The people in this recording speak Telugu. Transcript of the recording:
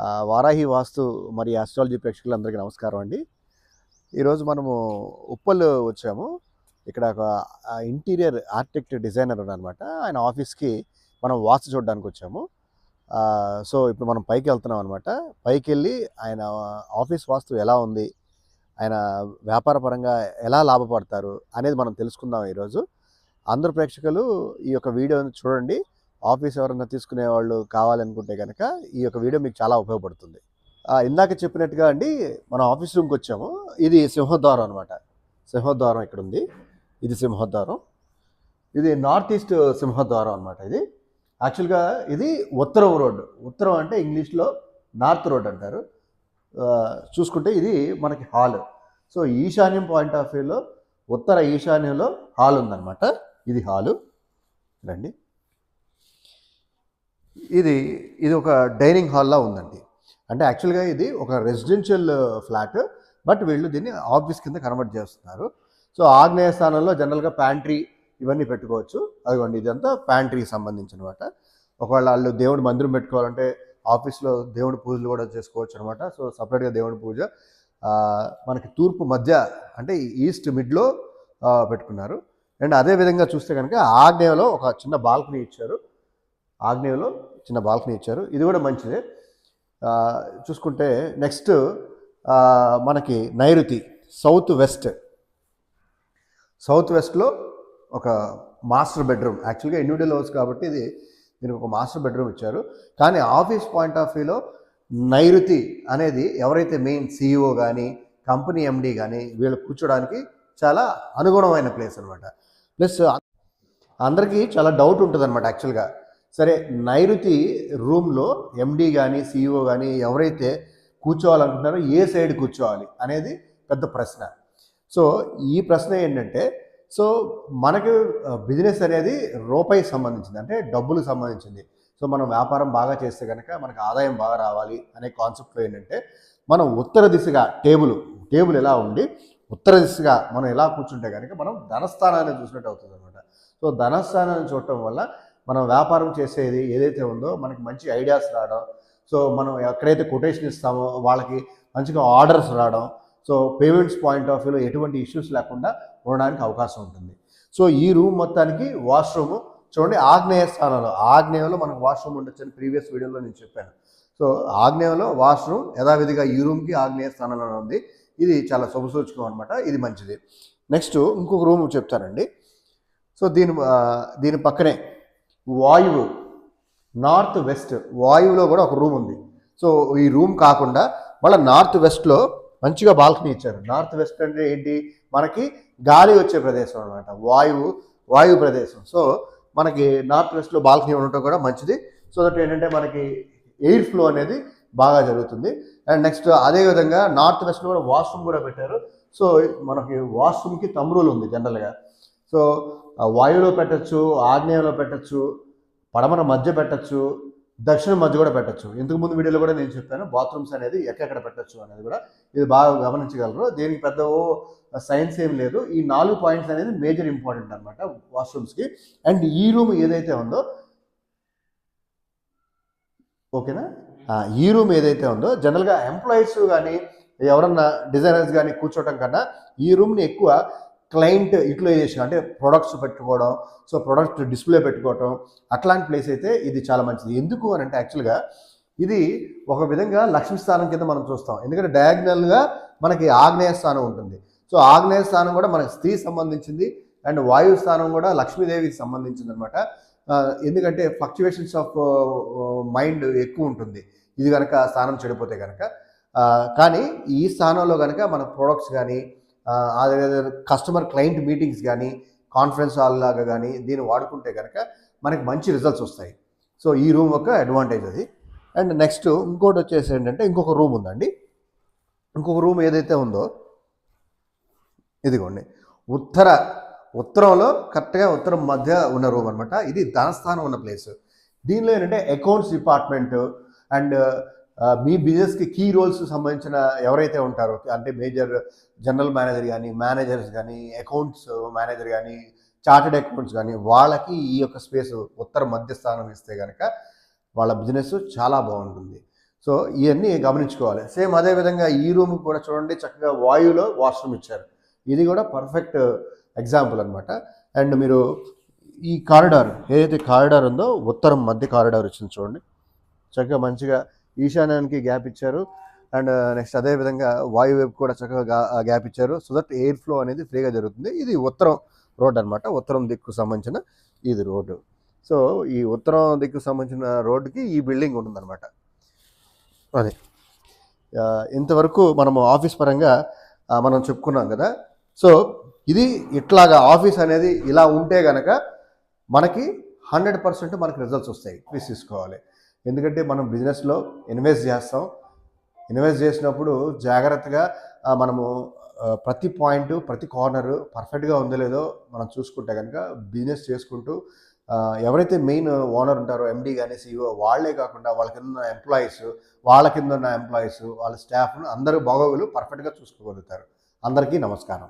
వారాహి వాస్తు మరి ఆస్ట్రాలజీ ప్రేక్షకులందరికీ నమస్కారం అండి. ఈరోజు మనము ఉప్పల్ వచ్చాము. ఇక్కడ ఒక ఇంటీరియర్ ఆర్కిటెక్ట్ డిజైనర్ అనమాట ఆయన ఆఫీస్కి మనం వాస్తు చూడడానికి వచ్చాము. సో ఇప్పుడు మనం పైకి వెళ్తున్నాం అనమాట పైకి వెళ్ళి ఆయన ఆఫీస్ వాస్తు ఎలా ఉంది? ఆయన వ్యాపారపరంగా ఎలా లాభపడతారు అనేది మనం తెలుసుకుందాం ఈరోజు. అందరు ప్రేక్షకులు ఈ యొక్క వీడియోని చూడండి. ఆఫీస్ ఎవరైనా తీసుకునే వాళ్ళు కావాలనుకుంటే కనుక ఈ యొక్క వీడియో మీకు చాలా ఉపయోగపడుతుంది. ఇందాక చెప్పినట్టుగా అండి మనం ఆఫీస్ రూమ్కి వచ్చాము. ఇది సింహద్వారం అనమాట సింహద్వారం ఇక్కడ ఉంది ఇది సింహద్వారం. ఇది నార్త్ ఈస్ట్ సింహద్వారం అనమాట ఇది. యాక్చువల్గా ఇది ఉత్తరం రోడ్డు. ఉత్తరం అంటే ఇంగ్లీష్లో నార్త్ రోడ్ అంటారు. చూసుకుంటే ఇది మనకి హాల్. సో ఈశాన్యం పాయింట్ ఆఫ్ వ్యూలో ఉత్తర ఈశాన్యంలో హాల్ ఉందన్నమాట. ఇది హాలు. రండి. ఇది ఇది ఒక డైనింగ్ హాల్లా ఉందండి. అంటే యాక్చువల్గా ఇది ఒక రెసిడెన్షియల్ ఫ్లాట్ బట్ వీళ్ళు దీన్ని ఆఫీస్ కింద కన్వర్ట్ చేస్తున్నారు. సో ఆగ్నేయ స్థానంలో జనరల్గా ప్యాంట్రీ ఇవన్నీ పెట్టుకోవచ్చు. అదిగోండి ఇదంతా ప్యాంట్రీకి సంబంధించిన అనమాట ఒకవేళ వాళ్ళు దేవుడి మందిరం పెట్టుకోవాలంటే ఆఫీస్లో దేవుడి పూజలు కూడా చేసుకోవచ్చు అనమాట సో సపరేట్గా దేవుడి పూజ. మనకి తూర్పు మధ్య అంటే ఈస్ట్ మిడ్లో పెట్టుకున్నారు. అండ్ అదే విధంగా చూస్తే కనుక ఆగ్నేయలో ఒక చిన్న బాల్కనీ ఇచ్చారు. ఆగ్నేయంలో చిన్న బాల్కనీ ఇచ్చారు. ఇది కూడా మంచిదే. చూసుకుంటే నెక్స్ట్ మనకి నైరుతి సౌత్ వెస్ట్. సౌత్ వెస్ట్లో ఒక మాస్టర్ బెడ్రూమ్. యాక్చువల్గా ఇండివిజువల్ హౌస్ కాబట్టి ఇది దీనికి ఒక మాస్టర్ బెడ్రూమ్ ఇచ్చారు. కానీ ఆఫీస్ పాయింట్ ఆఫ్ వ్యూలో నైరుతి అనేది ఎవరైతే మెయిన్ సీఈఓ కానీ కంపెనీ ఎండి కానీ వీళ్ళు కూర్చోడానికి చాలా అనుగుణమైన ప్లేస్ అనమాట ప్లస్ అందరికీ చాలా డౌట్ ఉంటుంది అనమాట యాక్చువల్గా. సరే నైరుతి రూమ్లో ఎండీ కానీ సీఈఓ కానీ ఎవరైతే కూర్చోవాలనుకుంటున్నారో ఏ సైడ్ కూర్చోవాలి అనేది పెద్ద ప్రశ్న. సో ఈ ప్రశ్న ఏంటంటే సో మనకి బిజినెస్ అనేది రూపాయి సంబంధించింది అంటే డబ్బులకు సంబంధించింది. సో మనం వ్యాపారం బాగా చేస్తే కనుక మనకు ఆదాయం బాగా రావాలి అనే కాన్సెప్ట్లో ఏంటంటే మనం ఉత్తర దిశగా టేబుల్ టేబుల్ ఎలా ఉండి ఉత్తర దిశగా మనం ఎలా కూర్చుంటే కనుక మనం ధనస్థానాన్ని చూసినట్టు అవుతుంది అనమాట సో ధనస్థానాన్ని చూడటం వల్ల మనం వ్యాపారం చేసేది ఏదైతే ఉందో మనకి మంచి ఐడియాస్ రావడం సో మనం ఎక్కడైతే కొటేషన్ ఇస్తామో వాళ్ళకి మంచిగా ఆర్డర్స్ రావడం సో పేమెంట్స్ పాయింట్ ఆఫ్ వ్యూలో ఎటువంటి ఇష్యూస్ లేకుండా ఉండడానికి అవకాశం ఉంటుంది. సో ఈ రూమ్ మొత్తానికి వాష్రూమ్ చూడండి ఆగ్నేయ స్థానంలో ఆగ్నేయంలో మనకు వాష్రూమ్ ఉండొచ్చని ప్రీవియస్ వీడియోలో నేను చెప్పాను. సో ఆగ్నేయంలో వాష్రూమ్ యథావిధిగా ఈ రూమ్కి ఆగ్నేయ స్థానంలో ఉంది. ఇది చాలా శుభసూచకం అనమాట ఇది మంచిది. నెక్స్ట్ ఇంకొక రూమ్ చెప్తానండి. సో దీని దీని పక్కనే వాయువు నార్త్ వెస్ట్ వాయువులో కూడా ఒక రూమ్ ఉంది. సో ఈ రూమ్ కాకుండా మళ్ళీ నార్త్ వెస్ట్లో మంచిగా బాల్కనీ ఇచ్చారు. నార్త్ వెస్ట్ అంటే ఏంటి? మనకి గాలి వచ్చే ప్రదేశం అనమాట వాయువు వాయువు ప్రదేశం. సో మనకి నార్త్ వెస్ట్లో బాల్కనీ ఉండటం కూడా మంచిది. సో దట్ ఏంటంటే మనకి ఎయిర్ ఫ్లో అనేది బాగా జరుగుతుంది. అండ్ నెక్స్ట్ అదేవిధంగా నార్త్ వెస్ట్లో కూడా వాష్రూమ్ కూడా పెట్టారు. సో మనకి వాష్రూమ్కి తమ్రూలు ఉంది జనరల్గా. సో వాయువులో పెట్టచ్చు ఆగ్నేయంలో పెట్టచ్చు పడమర మధ్య పెట్టచ్చు దక్షిణ మధ్య కూడా పెట్టచ్చు. ఇంతకు ముందు వీడియోలో కూడా నేను చెప్పాను బాత్రూమ్స్ అనేది ఎక్కడెక్కడ పెట్టచ్చు అనేది కూడా ఇది బాగా గమనించగలరు. దీనికి పెద్ద ఓ సైన్స్ ఏం లేదు. ఈ నాలుగు పాయింట్స్ అనేది మేజర్ ఇంపార్టెంట్ అనమాట వాష్రూమ్స్కి. అండ్ ఈ రూమ్ ఏదైతే ఉందో ఓకేనా? ఈ రూమ్ ఏదైతే ఉందో జనరల్గా ఎంప్లాయీస్ కానీ ఎవరన్నా డిజైనర్స్ కానీ కూర్చోవటం కన్నా ఈ రూమ్ని ఎక్కువ క్లయింట్ యూటిలైజేషన్ అంటే ప్రొడక్ట్స్ పెట్టుకోవడం సో ప్రొడక్ట్ డిస్ప్లే పెట్టుకోవడం అట్లాంటి ప్లేస్ అయితే ఇది చాలా మంచిది. ఎందుకు అని అంటే యాక్చువల్గా ఇది ఒక విధంగా లక్ష్మీ స్థానం కింద మనం చూస్తాం. ఎందుకంటే డయాగ్నల్గా మనకి ఆగ్నేయ స్థానం ఉంటుంది. సో ఆగ్నేయ స్థానం కూడా మనకి స్త్రీ సంబంధించింది అండ్ వాయు స్థానం కూడా లక్ష్మీదేవికి సంబంధించింది అనమాట ఎందుకంటే ఫ్లక్చువేషన్స్ ఆఫ్ మైండ్ ఎక్కువ ఉంటుంది. ఇది కనుక స్థానం చెడిపోతే కనుక కానీ ఈ స్థానంలో కనుక మన ప్రొడక్ట్స్ కానీ కస్టమర్ క్లయింట్ మీటింగ్స్ కానీ కాన్ఫరెన్స్ హాల్ లాగా కానీ దీన్ని వాడుకుంటే కనుక మనకి మంచి రిజల్ట్స్ వస్తాయి. సో ఈ రూమ్ ఒక అడ్వాంటేజ్ అది. అండ్ నెక్స్ట్ ఇంకోటి వచ్చేసి ఏంటంటే ఇంకొక రూమ్ ఉందండి. ఇంకొక రూమ్ ఏదైతే ఉందో ఇదిగోండి. ఉత్తర ఉత్తరంలో కరెక్ట్గా ఉత్తరం మధ్య ఉన్న రూమ్ అనమాట ఇది ధనస్థానం ఉన్న ప్లేస్ దీనిలో ఏంటంటే అకౌంట్స్ డిపార్ట్మెంట్ అండ్ మీ బిజినెస్కి కీ రోల్స్ సంబంధించిన ఎవరైతే ఉంటారో అంటే మేజర్ జనరల్ మేనేజర్ కానీ మేనేజర్స్ కానీ అకౌంట్స్ మేనేజర్ కానీ చార్టెడ్ అకౌంట్స్ కానీ వాళ్ళకి ఈ యొక్క స్పేస్ ఉత్తర మధ్య స్థానం ఇస్తే కనుక వాళ్ళ బిజినెస్ చాలా బాగుంటుంది. సో ఇవన్నీ గమనించుకోవాలి. సేమ్ అదే విధంగా ఈ రూమ్ కూడా చూడండి చక్కగా వాయువులో వాష్రూమ్ ఇచ్చారు. ఇది కూడా పర్ఫెక్ట్ ఎగ్జాంపుల్ అనమాట అండ్ మీరు ఈ కారిడార్ ఏదైతే కారిడార్ ఉందో ఉత్తరం మధ్య కారిడార్ వచ్చింది చూడండి. చక్కగా మంచిగా ఈశాన్యానికి గ్యాప్ ఇచ్చారు. అండ్ uh, నెక్స్ట్ అదే విధంగా వాయు వైపు కూడా చక్కగా గ్యాప్ uh, ఇచ్చారు. సో దట్ ఎయిర్ ఫ్లో అనేది ఫ్రీగా జరుగుతుంది. ఇది ఉత్తరం రోడ్ అన్నమాట. ఉత్తరం దిక్కు సంబంధించిన ఇది రోడ్డు సో ఈ ఉత్తరం దిక్కు సంబంధించిన రోడ్డుకి ఈ బిల్డింగ్ ఉంటుందన్నమాట. అదే. Uh, ఇంతవరకు మనము ఆఫీస్ పరంగా మనం చెప్పుకున్నాం కదా. సో ఇది ఇట్లాగా ఆఫీస్ అనేది ఇలా ఉంటే గనక మనకి హండ్రెడ్ పర్సెంట్ మనకి రిజల్ట్స్ వస్తాయి. తీసుకోవాలి ఎందుకంటే మనం బిజినెస్లో ఇన్వెస్ట్ చేస్తాం. ఇన్వెస్ట్ చేసినప్పుడు జాగ్రత్తగా మనము ప్రతి పాయింట్ ప్రతి కార్నర్ పర్ఫెక్ట్గా ఉందో లేదో మనం చూసుకుంటే కనుక బిజినెస్ చేసుకుంటూ ఎవరైతే మెయిన్ ఓనర్ ఉంటారో ఎండి కానీ సిఇఓ వాళ్ళే కాకుండా వాళ్ళ కింద ఉన్న ఎంప్లాయీస్ వాళ్ళ కింద ఉన్న ఎంప్లాయీస్ వాళ్ళ స్టాఫ్ను అందరూ బాగోగులు పర్ఫెక్ట్గా చూసుకోగలుగుతారు. అందరికీ నమస్కారం.